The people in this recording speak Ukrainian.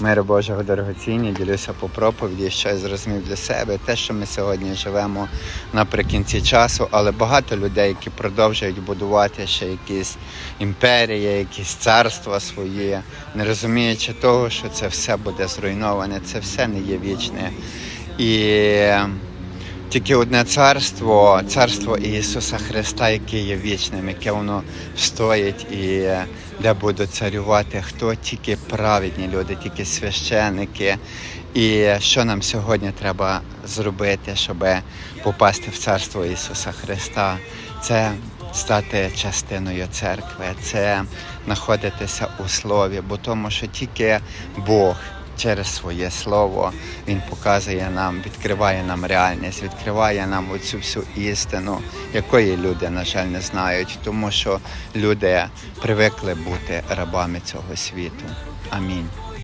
Миру Божого дорогоцінні, ділюся по проповіді, що зрозумів для себе. Те, що ми сьогодні живемо наприкінці часу, але багато людей, які продовжують будувати ще якісь імперії, якісь царства свої, не розуміючи того, що це все буде зруйноване, це все не є вічне. І тільки одне царство, царство Ісуса Христа, яке є вічним, яке воно стоїть і де будуть царювати хто тільки праведні люди, тільки священники. І що нам сьогодні треба зробити, щоб попасти в царство Ісуса Христа? Це стати частиною церкви, це знаходитися у слові, бо тому, що тільки Бог через своє слово він показує нам, відкриває нам реальність, відкриває нам оцю всю істину, якої люди, на жаль, не знають, тому що люди привикли бути рабами цього світу. Амінь.